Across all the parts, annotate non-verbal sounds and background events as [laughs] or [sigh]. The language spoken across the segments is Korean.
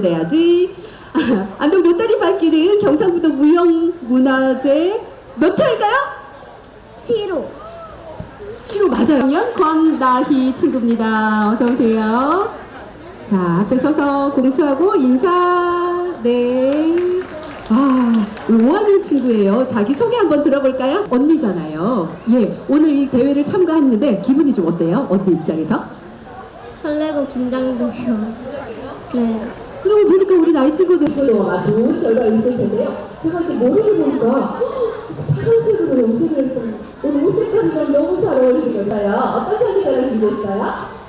내야지. 안동 [laughs] 노다리 밟기는 경상북도 무형문화재 몇 회일까요? 7호. 7호 맞아요. 권나희 친구입니다. 어서 오세요. 자, 앞에 서서 공수하고 인사. 네. 아, 5학년 친구예요. 자기 소개 한번 들어볼까요? 언니잖아요. 예, 오늘 이 대회를 참가했는데 기분이 좀 어때요? 언니 입장에서? 설레고 긴장돼요. 네. 그러고 보니까 우리 나이 친구도 아주 좋은 결과가 있을 텐데요. 제가 이렇게 머리를 보니까 파란색으로 염색을 해서 오늘 옷 색깔이랑 너무 잘 어울리는 거예요. 어떤 색이 가지고 있어요?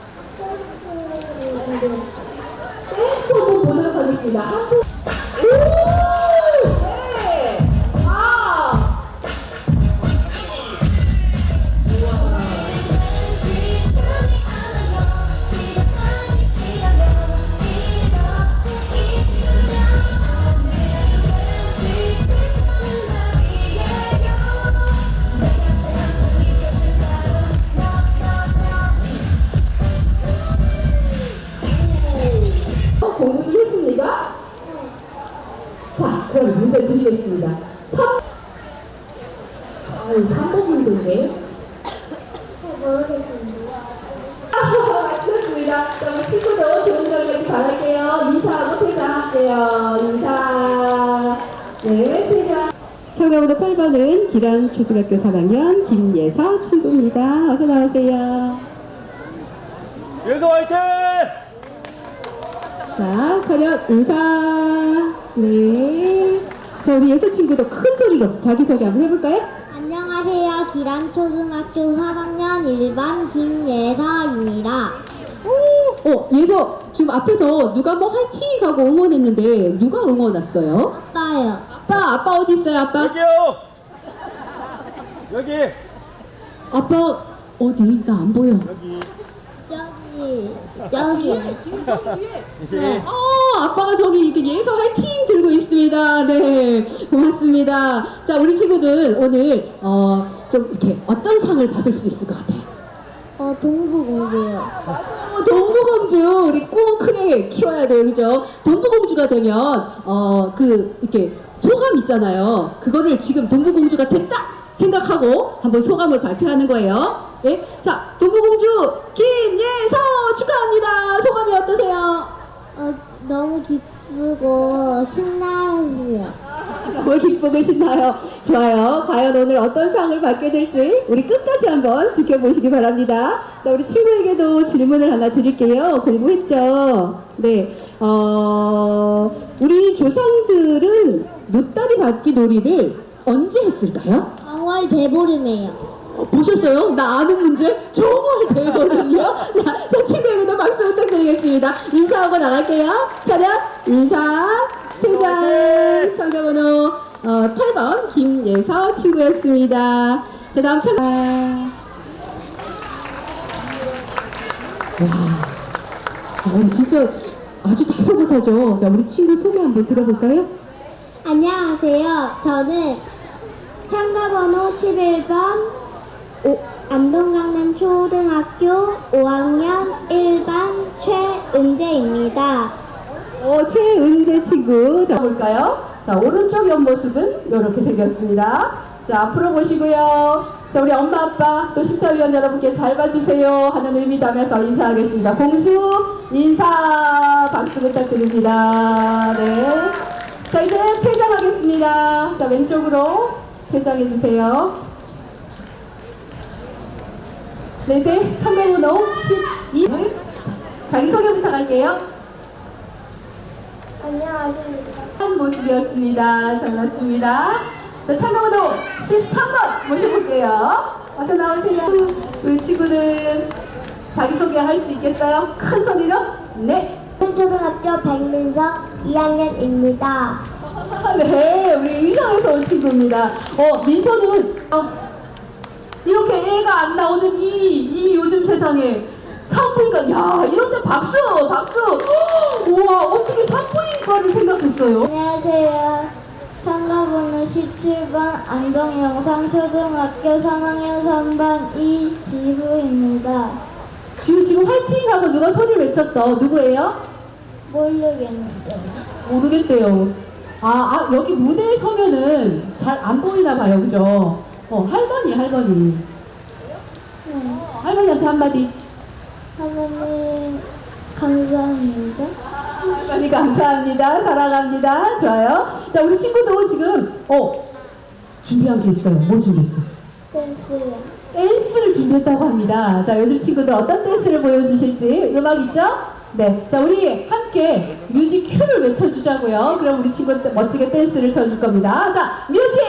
댄스 한번 보도록 하겠습니다. 오! 8번은 기란 초등학교 3학년 김예서 친구입니다. 어서 나오세요. 예서 화이팅! 자, 차렷 인사. 네. 자, 우리 예서 친구도 큰 소리로 자기소개 한번 해볼까요? 안녕하세요. 기란초등학교 3학년 1반 김예서입니다. 어, 예서 지금 앞에서 누가 뭐 화이팅 하고 응원했는데 누가 응원 왔어요? 아빠요. 아빠, 아빠 어디 있어요, 아빠? 여기요! 여기! 아빠 어디? 나 안 보여. 여기! 여기. 여기요. 이게 어, 아빠가 저기 이렇게 예서 화이팅 들고 있습니다. 네, 고맙습니다. 자, 우리 친구들 오늘 어, 좀 이렇게 어떤 상을 받을 수 있을 것 같아요? 어, 동부공부요. 어, 동부공주 우리 꼭 크게 키워야 돼요, 그죠? 동부공주가 되면 어, 그 이렇게 소감 있잖아요. 그거를 지금 동부공주가 됐다 생각하고 한번 소감을 발표하는 거예요. 예, 자, 동부공주 김예서 축하합니다. 소감이 어떠세요? 어, 너무 기쁘고 신나요. [laughs] 너무 기쁘고 신나요. 좋아요. 과연 오늘 어떤 상을 받게 될지 우리 끝까지 한번 지켜보시기 바랍니다. 자, 우리 친구에게도 질문을 하나 드릴게요. 공부했죠? 네. 어, 우리 조상들은 노다리 밟기 놀이를 언제 했을까요? 4월 대보름이에요. 어, 보셨어요? 나 아는 문제 정말 대거든요. [laughs] 자, 자, 친구에게도 박수 부탁드리겠습니다. 인사하고 나갈게요. 차렷, 인사, 퇴장. 참가번호 어, 8번 김예서 친구였습니다. 자, 다음 참가. 와, 어, 진짜 아주 다소곳하죠. 자, 우리 친구 소개 한번 들어볼까요? 안녕하세요. 저는 참가 번호 11번 오, 안동강남 초등학교 5학년 1반 최은재입니다. 어, 최은재 친구. 자, 볼까요? 자, 오른쪽 옆모습은 이렇게 생겼습니다. 자, 앞으로 보시고요. 자, 우리 엄마, 아빠, 또 심사위원 여러분께 잘 봐주세요. 하는 의미 담아서 인사하겠습니다. 공수, 인사, 박수 부탁드립니다. 네. 자, 이제 퇴장하겠습니다. 자, 왼쪽으로 퇴장해 주세요. 네, 이제 참가번호 12. 자기소개 부탁할게요. 안녕하십니까. 한 모습이었습니다. 잘 났습니다. 자, 참가번호 13번 모셔볼게요. 어서 나오세요. 우리 친구들 자기소개 할 수 있겠어요? 큰 소리로? 네. 초등학교 백민석 2학년입니다. 네, 우리 의성에서 온 친구입니다. 어, 민서는 어, 이렇게 애가 안 나오는 이, 이 요즘 세상에 산부인과, 야, 이런데 박수, 박수. 우와, 어떻게 산부인과를 생각했어요? 안녕하세요. 참가번호 17번 안동영상 초등학교 3학년 3반 이지후입니다. 지금 지금 화이팅 하고 누가 소리를 외쳤어? 누구예요? 모르겠는데. 모르겠대요. 아, 아, 여기 무대에 서면은 잘 안 보이나 봐요, 그죠? 어, 할머니, 할머니. 네. 할머니한테 한마디. 하나님 감사합니다. 할머니 감사합니다. 사랑합니다. 좋아요. 자, 우리 친구도 지금, 어, 준비한 게 있어요. 뭐 준비했어? 댄스요. 댄스를 준비했다고 합니다. 자, 요즘 친구들 어떤 댄스를 보여주실지 음악 있죠? 네. 자, 우리 함께 뮤직 큐를 외쳐주자고요. 그럼 우리 친구 멋지게 댄스를 쳐줄 겁니다. 자, 뮤직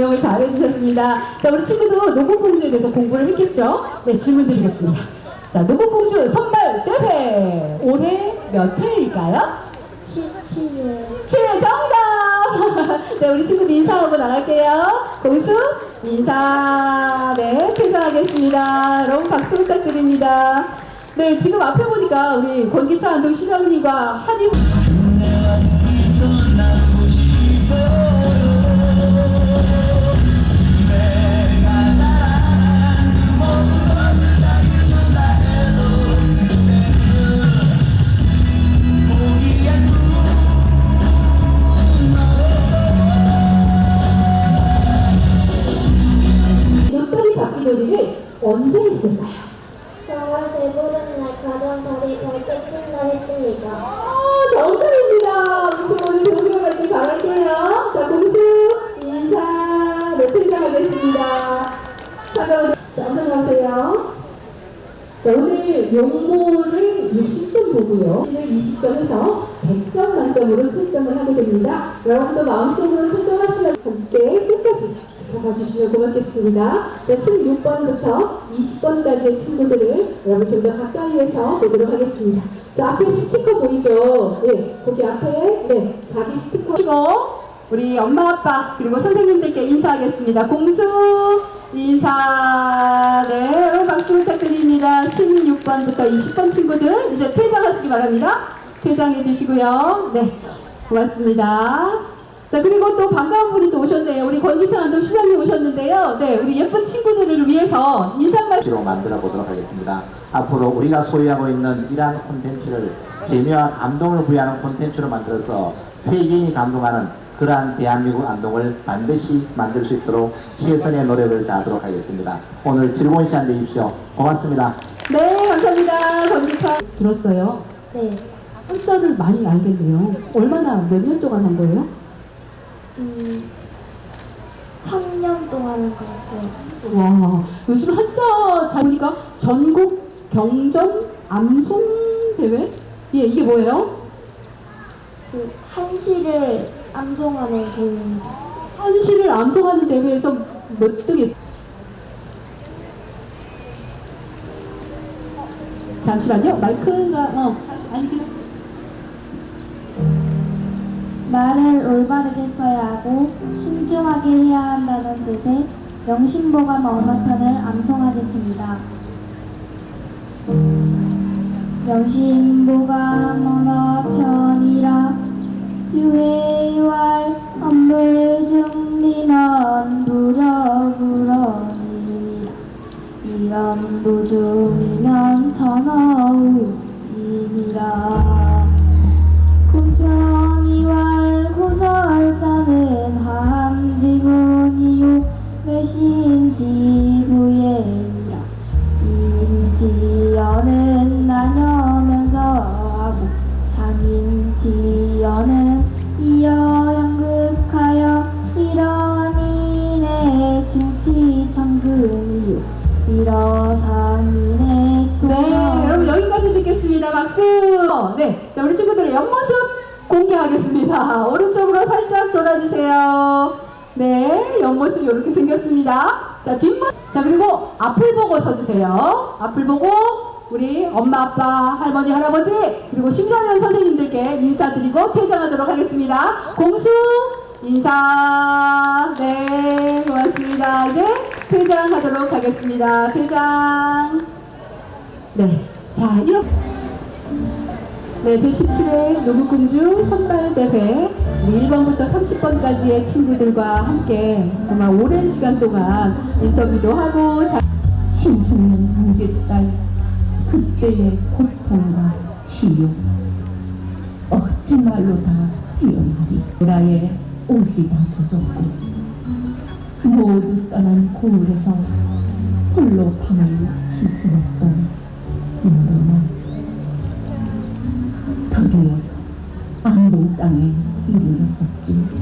무용을 잘 해주셨습니다. 자, 우리 친구도 노고공주에 대해서 공부를 했겠죠? 네, 질문 드리겠습니다. 자, 노고공주 선발 대회 올해 몇 회일까요? 17일. 7회 정답! [laughs] 네, 우리 친구들 인사하고 나갈게요. 공수 인사. 네, 퇴장하겠습니다. 여러분 박수 부탁드립니다. 네, 지금 앞에 보니까 우리 권기차 안동 시장님과 한임 자, 오늘 용모를 60점 보고요. 시를 20점에서 100점 만점으로 채점을 하게 됩니다. 여러분도 마음속으로 채점하시면 함께 끝까지 지켜봐 주시면 고맙겠습니다. 자, 16번부터 20번까지의 친구들을 여러분 좀 더 가까이에서 보도록 하겠습니다. 자, 앞에 스티커 보이죠? 예, 거기 앞에 네, 자기 스티커 치고 우리 엄마 아빠 그리고 선생님들께 인사하겠습니다. 공수 인사 16번부터 20번 친구들 이제 퇴장하시기 바랍니다. 퇴장해 주시고요. 네 고맙습니다. 자 그리고 또 반가운 분이 또 오셨네요. 우리 권기창 안동 시장님 오셨는데요. 네 우리 예쁜 친구들을 위해서 인사말 로 만들어 보도록 하겠습니다. 앞으로 우리가 소유하고 있는 이러한 콘텐츠를 재미와 감동을 부여하는 콘텐츠로 만들어서 세계인이 감동하는 그러한 대한민국 안동을 반드시 만들 수 있도록 최선의 노력을 다하도록 하겠습니다. 오늘 즐거운 시간 되십시오. 고맙습니다. 네 감사합니다. 권기창 들었어요. 네. 한자를 많이 알겠네요. 얼마나 몇 년 동안 한 거예요? 음, 3년 동안 한 것 같아요. 와, 요즘 한자 잘 보니까 전국 경전 암송 대회? 예, 이게 뭐예요? 그 한시를 암송하는 개입니다. 한시를 암송하는 대회에서 몇 등했어요? 잠시만요. 마이크가 어 아니 그냥 말을 올바르게 써야 하고 신중하게 해야 한다는 뜻의 명심보감 언어편을 암송하겠습니다. 명심보감 언어편이라 유해왈 중리면 부러부러니라 이런 도중이면 전어우이니라. 군평이왈 고설자는 한지문이요. 멸신지 박수. 네, 자 우리 친구들의 옆모습 공개하겠습니다. [laughs] 오른쪽으로 살짝 돌아주세요. 네, 옆모습 이렇게 생겼습니다. 자 뒷모. 자 그리고 앞을 보고 서주세요. 앞을 보고 우리 엄마, 아빠, 할머니, 할아버지 그리고 심사위원 선생님들께 인사드리고 퇴장하도록 하겠습니다. 공수 인사. 네, 고맙습니다. 이제 퇴장하도록 하겠습니다. 퇴장. 네, 자 이렇게. 네, 제17회 노국공주 선발대회 우리 1번부터 30번까지의 친구들과 함께 정말 오랜 시간 동안 인터뷰도 하고 자, 신중년 형제딸 그때의 고통과 치유 어찌 말로 다 표현하리? 보라에 옷이 다 젖었고 모두 떠난 고을에서 홀로 밤을 지새웠던 드디어 안동 땅에 이르렀었지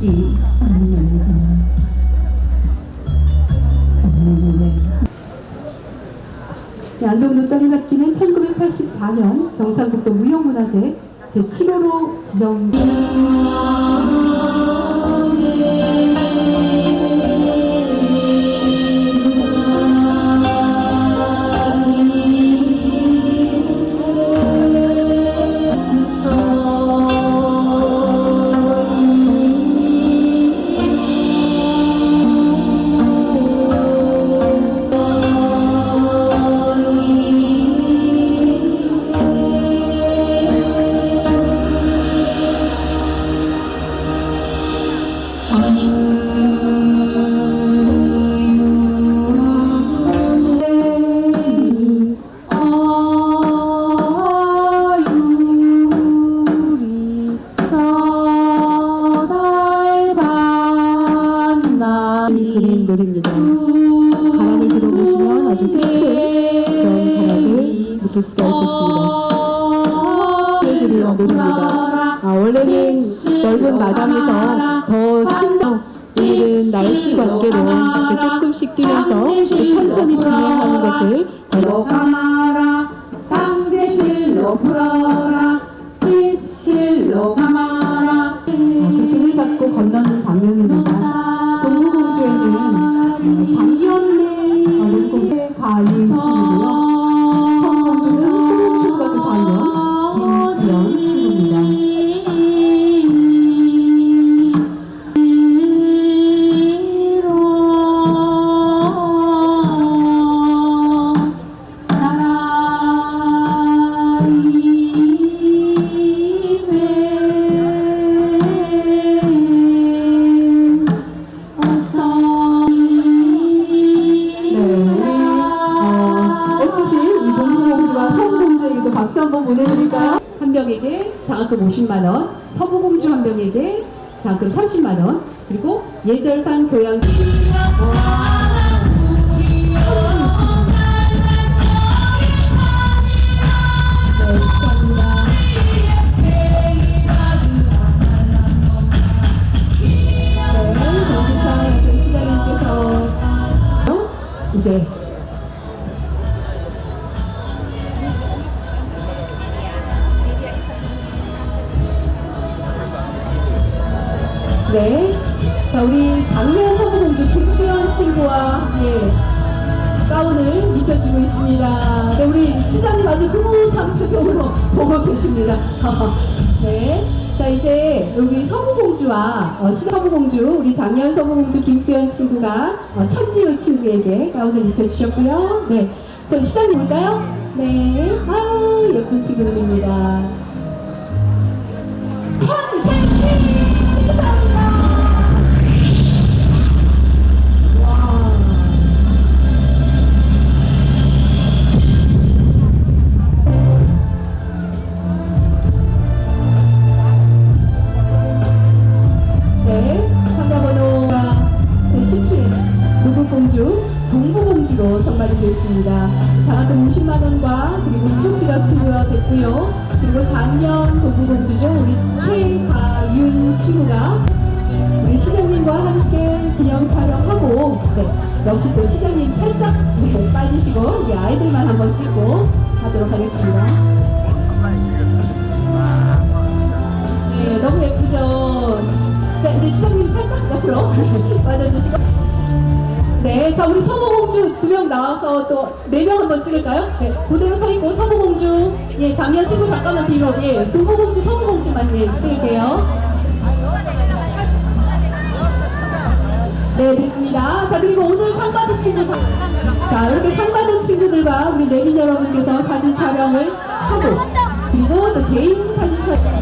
오늘의 네, 안동 눈덩이 밟기는 1984년 경상북도 무형문화재 제7호로 지정. 아유리 그린 노래입니다. 바람을 들어보시면 아주 슬픈 그런 바람을 느낄 수가 있겠습니다. 그린 노래입니다. 아, 원래는 넓은 마당에서 더 신나 오늘은 날씨 관계로 조금씩 뛰면서 천천히 진행하는 것을 로 가마라 당대실로 풀어라 집실로 가마라 그 등을 받고 건너는 장면입니다. 20만 원, 서부공주 한 명에게 장금 30만 원, 그리고 예절상 교양. 네, 이제 보고 계십니다. [laughs] 네. 자, 이제 우리 서구공주와 어, 시장 서구공주, 우리 작년 서구공주 김수현 친구가 어, 천지우 친구에게 가운을 입혀주셨고요. 네. 저 시장님 볼까요? 네. 아, 예쁜 친구들입니다. 되겠습니다. 장학금 50만 원과 그리고 추억비가 수여됐고요. 그리고 작년 동부동주죠. 우리 최가윤 친구가 우리 시장님과 함께 기념 촬영하고 네, 역시 또 시장님 살짝 네, 빠지시고 우리 아이들만 한번 찍고 하도록 하겠습니다. 네, 너무 예쁘죠? 자, 이제 시장님 살짝 옆으로 [laughs] 빠져주시고 네, 자, 우리 서모공주 두 명 나와서 또 네 명 한번 찍을까요? 네, 그대로 서 있고 서모공주, 예, 작년 친구 잠깐만 뒤로, 예, 동모공주, 서모공주만 예, 찍을게요. 네, 됐습니다. 자, 그리고 오늘 상 받은 친구 다, 자, 이렇게 상 받은 친구들과 우리 내빈 여러분께서 사진 촬영을 하고, 그리고 또 개인 사진 촬영.